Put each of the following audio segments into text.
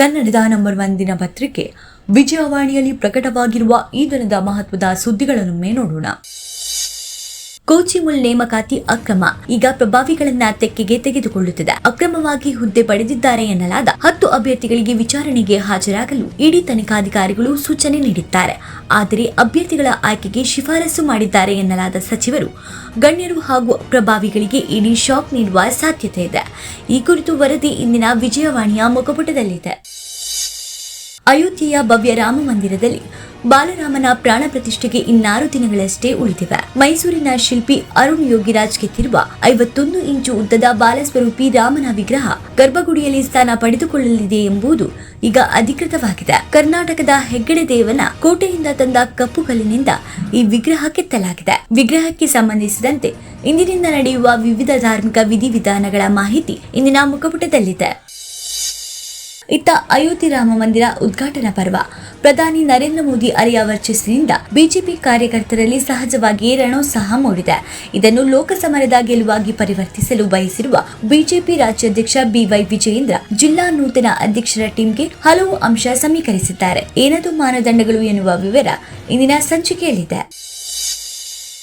ಕನ್ನಡದ number one ದಿನ ಪತ್ರಿಕೆ, ವಿಜಯವಾಣಿಯಲ್ಲಿ ಪ್ರಕಟವಾಗಿರುವ ಈ ದಿನದ ಮಹತ್ವದ ಸುದ್ದಿಗಳನ್ನೊಮ್ಮೆ ನೋಡೋಣ. ಕೋಚಿಮುಲ್ ನೇಮಕಾತಿ ಅಕ್ರಮ, ಈಗ ಪ್ರಭಾವಿಗಳನ್ನ ತೆಕ್ಕೆಗೆ ತೆಗೆದುಕೊಳ್ಳುತ್ತಿದೆ. ಅಕ್ರಮವಾಗಿ ಹುದ್ದೆ ಪಡೆದಿದ್ದಾರೆ ಎನ್ನಲಾದ ಹತ್ತು ಅಭ್ಯರ್ಥಿಗಳಿಗೆ ವಿಚಾರಣೆಗೆ ಹಾಜರಾಗಲು ಇಡಿ ತನಿಖಾಧಿಕಾರಿಗಳು ಸೂಚನೆ ನೀಡಿದ್ದಾರೆ. ಆದರೆ ಅಭ್ಯರ್ಥಿಗಳ ಆಯ್ಕೆಗೆ ಶಿಫಾರಸು ಮಾಡಿದ್ದಾರೆ ಎನ್ನಲಾದ ಸಚಿವರು, ಗಣ್ಯರು ಹಾಗೂ ಪ್ರಭಾವಿಗಳಿಗೆ ಇಡೀ ಶಾಕ್ ನೀಡುವ ಸಾಧ್ಯತೆ ಇದೆ. ಈ ಕುರಿತು ವರದಿ ಇಂದಿನ ವಿಜಯವಾಣಿಯ ಮುಖಪುಟದಲ್ಲಿದೆ. ಅಯೋಧ್ಯೆಯ ಭವ್ಯ ರಾಮ ಮಂದಿರದಲ್ಲಿ ಬಾಲರಾಮನ ಪ್ರಾಣ ಪ್ರತಿಷ್ಠೆಗೆ ಇನ್ನಾರು ದಿನಗಳಷ್ಟೇ ಉಳಿದಿವೆ. ಮೈಸೂರಿನ ಶಿಲ್ಪಿ ಅರುಣ್ ಯೋಗಿರಾಜ್ ಕೆತ್ತಿರುವ ಐವತ್ತೊಂದು ಇಂಚು ಉದ್ದದ ಬಾಲಸ್ವರೂಪಿ ರಾಮನ ವಿಗ್ರಹ ಗರ್ಭಗುಡಿಯಲ್ಲಿ ಸ್ಥಾನ ಪಡೆದುಕೊಳ್ಳಲಿದೆ ಎಂಬುದು ಈಗ ಅಧಿಕೃತವಾಗಿದೆ. ಕರ್ನಾಟಕದ ಹೆಗ್ಗಡೆ ದೇವನ ಕೋಟೆಯಿಂದ ತಂದ ಕಪ್ಪು ಕಲ್ಲಿನಿಂದ ಈ ವಿಗ್ರಹ ಕೆತ್ತಲಾಗಿದೆ. ವಿಗ್ರಹಕ್ಕೆ ಸಂಬಂಧಿಸಿದಂತೆ ಇಂದಿನಿಂದ ನಡೆಯುವ ವಿವಿಧ ಧಾರ್ಮಿಕ ವಿಧಿವಿಧಾನಗಳ ಮಾಹಿತಿ ಇಂದಿನ ಮುಖಪುಟದಲ್ಲಿದೆ. ಇತ್ತ ಅಯೋಧ್ಯೆ ರಾಮ ಮಂದಿರ ಉದ್ಘಾಟನಾ ಪರ್ವ. ಪ್ರಧಾನಿ ನರೇಂದ್ರ ಮೋದಿ ಅರಿಯ ವರ್ಚಸ್ಸಿನಿಂದ ಬಿಜೆಪಿ ಕಾರ್ಯಕರ್ತರಲ್ಲಿ ಸಹಜವಾಗಿಯೇ ರಣೋತ್ಸಾಹ ಮೂಡಿದೆ. ಇದನ್ನು ಲೋಕಸಮರದ ಗೆಲುವಾಗಿ ಪರಿವರ್ತಿಸಲು ಬಯಸಿರುವ ಬಿಜೆಪಿ ರಾಜ್ಯಾಧ್ಯಕ್ಷ ಬಿವೈ ವಿಜಯೇಂದ್ರ ಜಿಲ್ಲಾ ನೂತನ ಅಧ್ಯಕ್ಷರ ಟೀಮ್ಗೆ ಹಲವು ಅಂಶ ಸಮೀಕರಿಸಿದ್ದಾರೆ. ಏನದು ಮಾನದಂಡಗಳು ಎನ್ನುವ ವಿವರ ಇಂದಿನ ಸಂಚಿಕೆಯಲ್ಲಿದೆ.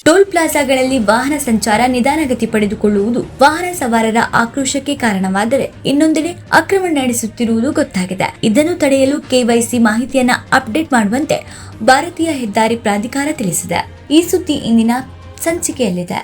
ಟೋಲ್ ಪ್ಲಾಜಾಗಳಲ್ಲಿ ವಾಹನ ಸಂಚಾರ ನಿಧಾನಗತಿ ಪಡೆದುಕೊಳ್ಳುವುದು ವಾಹನ ಸವಾರರ ಆಕ್ರೋಶಕ್ಕೆ ಕಾರಣವಾದರೆ ಇನ್ನೊಂದೆಡೆ ಅಕ್ರಮ ನಡೆಸುತ್ತಿರುವುದು ಗೊತ್ತಾಗಿದೆ. ಇದನ್ನು ತಡೆಯಲು ಕೆವೈಸಿ ಮಾಹಿತಿಯನ್ನ ಅಪ್ಡೇಟ್ ಮಾಡುವಂತೆ ಭಾರತೀಯ ಹೆದ್ದಾರಿ ಪ್ರಾಧಿಕಾರ ತಿಳಿಸಿದೆ. ಈ ಸುದ್ದಿ ಇಂದಿನ ಸಂಚಿಕೆಯಲ್ಲಿದೆ.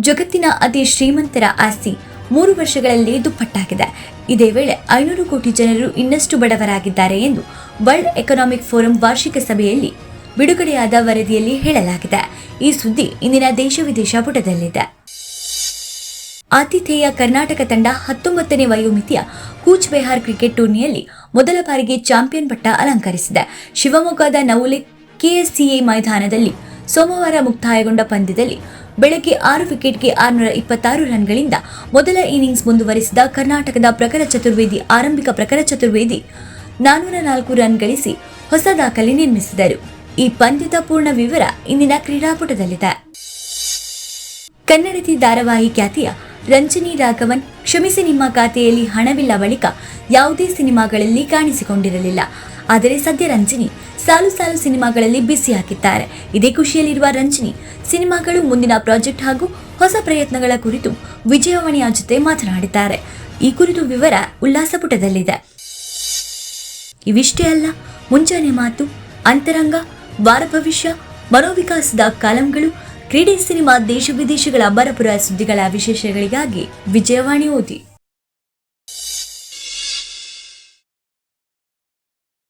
ಜಗತ್ತಿನ ಅತಿ ಶ್ರೀಮಂತರ ಆಸ್ತಿ ಮೂರು ವರ್ಷಗಳಲ್ಲಿ ದುಪ್ಪಟ್ಟಾಗಿದೆ. ಇದೇ ವೇಳೆ ಐನೂರು ಕೋಟಿ ಜನರು ಇನ್ನಷ್ಟು ಬಡವರಾಗಿದ್ದಾರೆ ಎಂದು ವರ್ಲ್ಡ್ ಎಕನಾಮಿಕ್ ಫೋರಂ ವಾರ್ಷಿಕ ಸಭೆಯಲ್ಲಿ ಬಿಡುಗಡೆಯಾದ ವರದಿಯಲ್ಲಿ ಹೇಳಲಾಗಿದೆ. ಈ ಸುದ್ದಿ ಇಂದಿನ ದೇಶ ವಿದೇಶ ಪುಟದಲ್ಲಿದೆ. ಆತಿಥೇಯ ಕರ್ನಾಟಕ ತಂಡ ಹತ್ತೊಂಬತ್ತನೇ ವಯೋಮಿತಿಯ ಕೂಚ್ ಬೆಹಾರ್ ಕ್ರಿಕೆಟ್ ಟೂರ್ನಿಯಲ್ಲಿ ಮೊದಲ ಬಾರಿಗೆ ಚಾಂಪಿಯನ್ ಪಟ್ಟ ಅಲಂಕರಿಸಿದೆ. ಶಿವಮೊಗ್ಗದ ನವುಲೆ ಕೆಎಸ್ಸಿಎ ಮೈದಾನದಲ್ಲಿ ಸೋಮವಾರ ಮುಕ್ತಾಯಗೊಂಡ ಪಂದ್ಯದಲ್ಲಿ ಬೆಳಗ್ಗೆ ಆರು ವಿಕೆಟ್ಗೆ ಆರುನೂರ ಇಪ್ಪತ್ತಾರು ರನ್ಗಳಿಂದ ಮೊದಲ ಇನ್ನಿಂಗ್ಸ್ ಮುಂದುವರಿಸಿದ ಕರ್ನಾಟಕದ ಪ್ರಖರ ಚತುರ್ವೇದಿ, ಆರಂಭಿಕ ಪ್ರಖರ ಚತುರ್ವೇದಿ ನಾನೂರ ನಾಲ್ಕು ರನ್ ಗಳಿಸಿ ಹೊಸ ದಾಖಲೆ ನಿರ್ಮಿಸಿದರು. ಈ ಪಂದ್ಯದ ಪೂರ್ಣ ವಿವರ ಇಂದಿನ ಕ್ರೀಡಾಪುಟದಲ್ಲಿದೆ. ಕನ್ನಡತಿ ಧಾರಾವಾಹಿ ಖ್ಯಾತಿಯ ರಂಜನಿ ರಾಘವನ್ ಕ್ಷಮಿಸಿ ನಿಮ್ಮ ಖಾತೆಯಲ್ಲಿ ಹಣವಿಲ್ಲ ಬಳಿಕ ಯಾವುದೇ ಸಿನಿಮಾಗಳಲ್ಲಿ ಕಾಣಿಸಿಕೊಂಡಿರಲಿಲ್ಲ. ಆದರೆ ಸದ್ಯ ರಂಜನಿ ಸಾಲು ಸಾಲು ಸಿನಿಮಾಗಳಲ್ಲಿ ಬಿಸಿ ಹಾಕಿದ್ದಾರೆ. ಇದೇ ಖುಷಿಯಲ್ಲಿರುವ ರಂಜನಿ, ಸಿನಿಮಾಗಳು ಮುಂದಿನ ಪ್ರಾಜೆಕ್ಟ್ ಹಾಗೂ ಹೊಸ ಪ್ರಯತ್ನಗಳ ಕುರಿತು ವಿಜಯವಾಣಿಯ ಜೊತೆ ಮಾತನಾಡಿದ್ದಾರೆ. ಈ ಕುರಿತು ವಿವರ ಉಲ್ಲಾಸ ಪುಟದಲ್ಲಿದೆ ಇವಿಷ್ಟೇ ಅಲ್ಲ, ಮುಂಜಾನೆ ಮಾತು, ಅಂತರಂಗ ವಾರ ಭವಿಷ್ಯ ಮನೋವಿಕಾಸದ ಕಾಲಂಗಳು ಕ್ರೀಡೆ ಸಿನಿಮಾ ದೇಶ ವಿದೇಶಗಳ ಬರಪುರ ಸುದ್ದಿಗಳ ವಿಶೇಷಗಳಿಗಾಗಿ ವಿಜಯವಾಣಿ ಓದಿ.